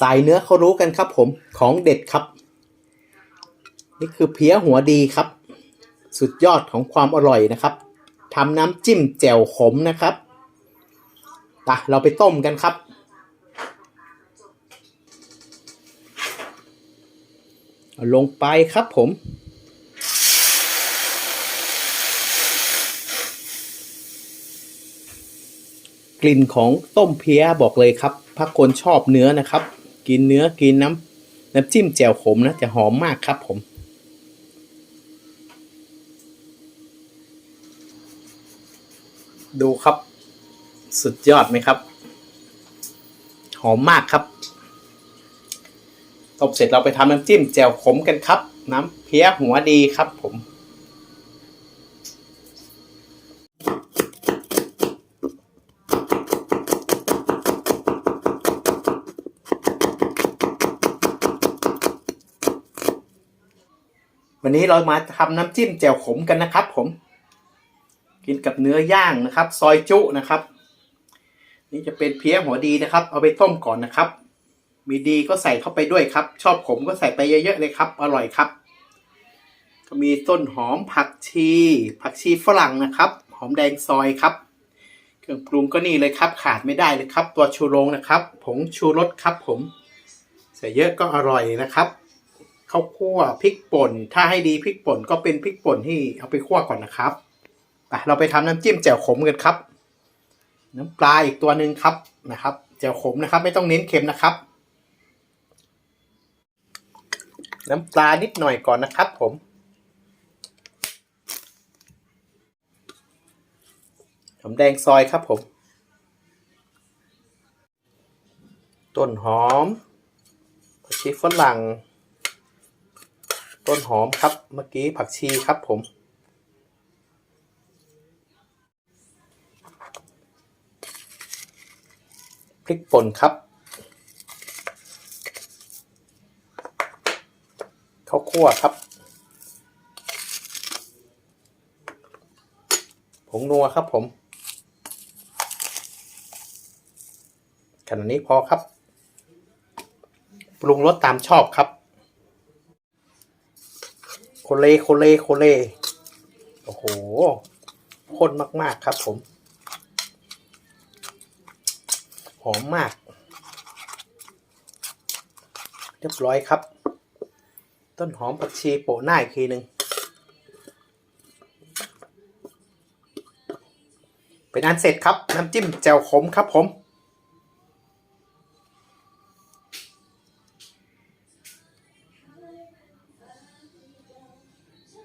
สายเนื้อเขารู้กันครับผมของเด็ดครับ นี่คือเพี้ยหัวดีครับ สุดยอดของความอร่อยนะครับทำน้ำจิ้มแจ่วขมนะครับไปเราไปต้มกันครับ ลงไปครับผม กลิ่นของต้มเพี้ยบอกเลยครับ ถ้าคนชอบเนื้อนะครับ กินเนื้อกินน้ำน้ำจิ้มแจ่วขมนะ จะหอมมากครับผม ดูครับ สุดยอดไหมครับ หอมมากครับต้มเสร็จเราไปทำน้ำจิ้มแจ่วขมกันครับ น้ำเพี้ยหัวดีครับผม วันนี้เรามาทำน้ำจิ้มแจ่วขมกันนะครับ ผม กินกับเนื้อย่างนะครับ ซอยจุนะครับ นี่จะเป็นเพี้ยหัวดีนะครับ เอาไปต้มก่อนนะครับ มีดีก็ใส่เข้าไปด้วยครับ ชอบขมก็ใส่ไปเยอะๆเลยครับ อร่อยครับ ก็มีต้นหอมผักชี ผักชีฝรั่งนะครับ หอมแดงซอยครับเครื่องปรุงก็นี่เลยครับ ขาดไม่ได้เลยครับ ตัวชูโรงนะครับ ผงชูรสครับ ผม ใส่เยอะก็อร่อยนะครับ ข้าวคั่วพริกป่น ถ้าให้ดีพริกป่นก็เป็นพริกป่นที่เอาไปคั่วก่อนนะครับไปเราไปทำน้ำจิ้มแจ่วขมกันครับ น้ำปลาอีกตัวหนึ่งครับนะครับแจ่วขมนะครับ ไม่ต้องเน้นเค็มนะครับ น้ำปลานิดหน่อยก่อนนะครับ ผมหอมแดงซอยครับผม ต้นหอมผักชีฝรั่ง ต้นหอมครับ เมื่อกี้ผักชีครับผม พริกป่นครับข้าวคั่วครับ ผงนัวครับผมขนาดนี้พอครับ ปรุงรสตามชอบครับ โคเลโคเลโคเลโอ้โหข้นมาก ๆ ครับผม หอมมาก เรียบร้อยครับ ต้นหอมผักชีโปะหน้าอีกทีหนึ่งเป็นอันเสร็จครับ น้ำจิ้มแจ่วขมครับผม